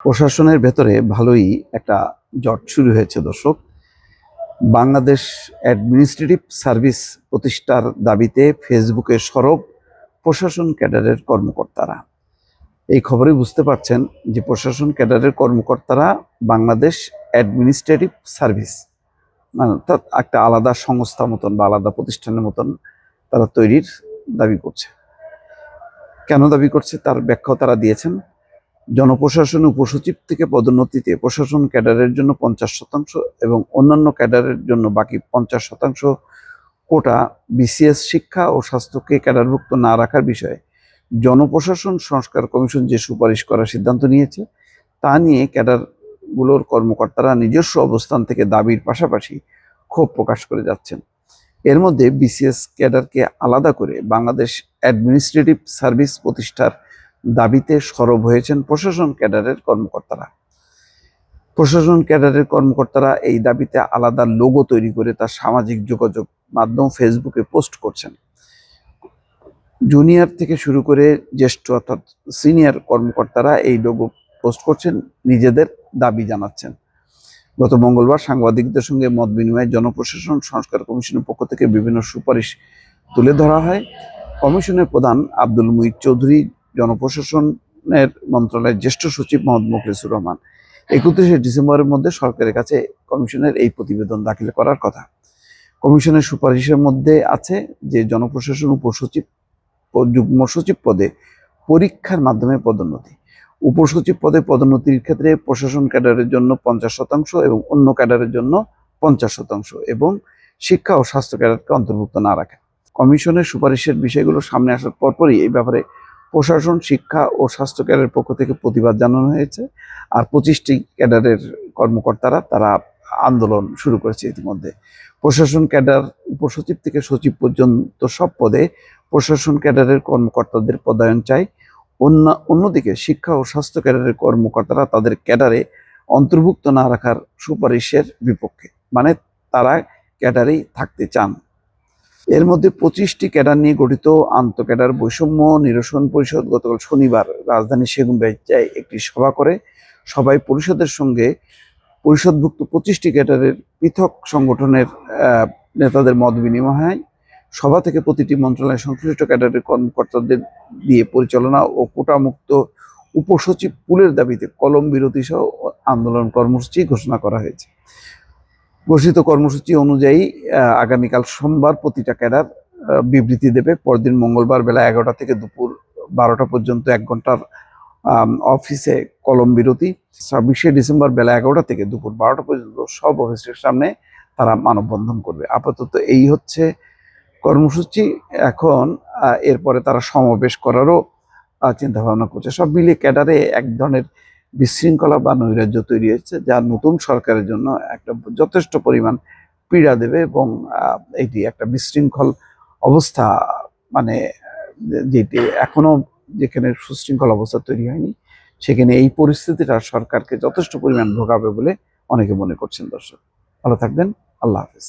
প্রশাসনের ভেতরে ভালোই একটা জট শুরু হয়েছে, দর্শক। বাংলাদেশ অ্যাডমিনিস্ট্রেটিভ সার্ভিস প্রতিষ্ঠার দাবিতে ফেসবুকে সরব প্রশাসন ক্যাডারের কর্মকর্তারা। এই খবরে বুঝতে পারছেন যে প্রশাসন ক্যাডারের কর্মকর্তারা বাংলাদেশ অ্যাডমিনিস্ট্রেটিভ সার্ভিস মানে অর্থাৎ একটা আলাদা সংস্থা মতন বা আলাদা প্রতিষ্ঠানের মতন তারা তৈরির দাবি করছে। কেন দাবি করছে তার ব্যাখ্যাও তারা দিয়েছেন। জনপ্রশাসন উপসচিব থেকে পদোন্নতিতে প্রশাসন ক্যাডারের জন্য পঞ্চাশ শতাংশ এবং অন্যান্য ক্যাডারের জন্য বাকি পঞ্চাশ শতাংশ কোটা বিসিএস শিক্ষা ও স্বাস্থ্যকে ক্যাডারভুক্ত না রাখার বিষয়ে জনপ্রশাসন সংস্কার কমিশন যে সুপারিশ করার সিদ্ধান্ত নিয়েছে, তা নিয়ে ক্যাডারগুলোর কর্মকর্তারা নিজস্ব অবস্থান থেকে দাবির পাশাপাশি ক্ষোভ প্রকাশ করে যাচ্ছেন। এর মধ্যে বিসিএস ক্যাডারকে আলাদা করে বাংলাদেশ অ্যাডমিনিস্ট্রেটিভ সার্ভিস প্রতিষ্ঠার দাবিতে সরব হয়েছেন প্রশাসন ক্যাডারের কর্মকর্তারা। প্রশাসন ক্যাডারের কর্মকর্তারা এই দাবিতে আলাদা লোগো তৈরি করে তার সামাজিক যোগাযোগ মাধ্যম ফেসবুকে পোস্ট করছেন। জুনিয়র থেকে শুরু করে জ্যেষ্ঠ অর্থাৎ সিনিয়র কর্মকর্তারা এই লোগো পোস্ট করছেন, নিজেদের দাবি জানাচ্ছেন। গত মঙ্গলবার সাংবাদিকদের সঙ্গে মত বিনিময়ে জনপ্রশাসন সংস্কার কমিশনের পক্ষ থেকে বিভিন্ন সুপারিশ তুলে ধরা হয়। কমিশনের প্রধান আব্দুল মুহিত চৌধুরী জনপ্রশাসনের মন্ত্রণালয়ের জ্যেষ্ঠ সচিব মোহাম্মদ মুখলিসুর রহমান একত্রিশে ডিসেম্বরের মধ্যে সরকারের কাছে কমিশনের এই প্রতিবেদন দাখিল করার কথা। কমিশনের সুপারিশের মধ্যে আছে যে জনপ্রশাসন উপসচিব যুগ্ম সচিব পদে পরীক্ষার মাধ্যমে পদোন্নতি। উপসচিব পদে পদোন্নতির ক্ষেত্রে প্রশাসন ক্যাডারের জন্য পঞ্চাশ শতাংশ এবং অন্য ক্যাডারের জন্য পঞ্চাশ শতাংশ এবং শিক্ষা ও স্বাস্থ্য ক্যাডারকে অন্তর্ভুক্ত না রাখা। কমিশনের সুপারিশের বিষয়গুলো সামনে আসার পরপরই এই ব্যাপারে প্রশাসন, শিক্ষা ও স্বাস্থ্য ক্যাডারের পক্ষ থেকে প্রতিবাদ জানানো হয়েছে। আর পঁচিশটি ক্যাডারের কর্মকর্তারা তারা আন্দোলন শুরু করেছে ইতিমধ্যে। প্রশাসন ক্যাডার উপসচিব থেকে সচিব পর্যন্ত সব পদে প্রশাসন ক্যাডারের কর্মকর্তাদের পদায়ন চাই। অন্য, অন্যদিকে শিক্ষা ও স্বাস্থ্য ক্যাডারের কর্মকর্তারা তাদের ক্যাডারে অন্তর্ভুক্ত না রাখার সুপারিশের বিপক্ষে। মানে তারা ক্যাডারেই থাকতে চান। এর মধ্যে পঁচিশটি ক্যাডার নিয়ে গঠিত আন্ত ক্যাডার বৈষম্য নিরসন পরিষদ গতকাল শনিবার রাজধানী সেগুন বেচায় একটি সভা করে। সবাই পরিষদের সঙ্গে পরিষদভুক্ত পঁচিশটি ক্যাডারের পৃথক সংগঠনের নেতাদের মত বিনিময় হয়। সভা থেকে প্রতিটি মন্ত্রণালয় সংশ্লিষ্ট ক্যাডারের কর্মকর্তাদের দিয়ে পরিচালনা ও কোটামুক্ত উপসচিব পুলের দাবিতে কলম বিরতি সহ আন্দোলন কর্মসূচি ঘোষণা করা হয়েছে। ঘোষিত কর্মসূচি অনুযায়ী আগামীকাল সোমবার প্রতিটা ক্যাডার বিবৃতি দেবে। পরদিন মঙ্গলবার বেলা এগারোটা থেকে দুপুর বারোটা পর্যন্ত এক ঘণ্টার অফিসে কলম বিরতি। ছাব্বিশে ডিসেম্বর বেলা এগারোটা থেকে দুপুর বারোটা পর্যন্ত সব অফিসের সামনে তারা মানববন্ধন করবে। আপাতত এই হচ্ছে কর্মসূচি। এখন এরপরে তারা সমাবেশ করারও চিন্তা ভাবনা করছে। সব মিলিয়ে ক্যাডারে এক ধরনের বিশৃঙ্খলা বা নৈরাজ্য তৈরি হয়েছে, যা নতুন সরকারের জন্য একটা যথেষ্ট পরিমাণ পীড়া দেবে এবং এটি একটা বিশৃঙ্খল অবস্থা মানে যেটি এখনও যেখানে সুশৃঙ্খল অবস্থা তৈরি হয়নি, সেখানে এই পরিস্থিতিটা সরকারকে যথেষ্ট পরিমাণ ভোগাবে বলে অনেকে মনে করছেন দর্শক। ভালো থাকবেন, আল্লাহ হাফেজ।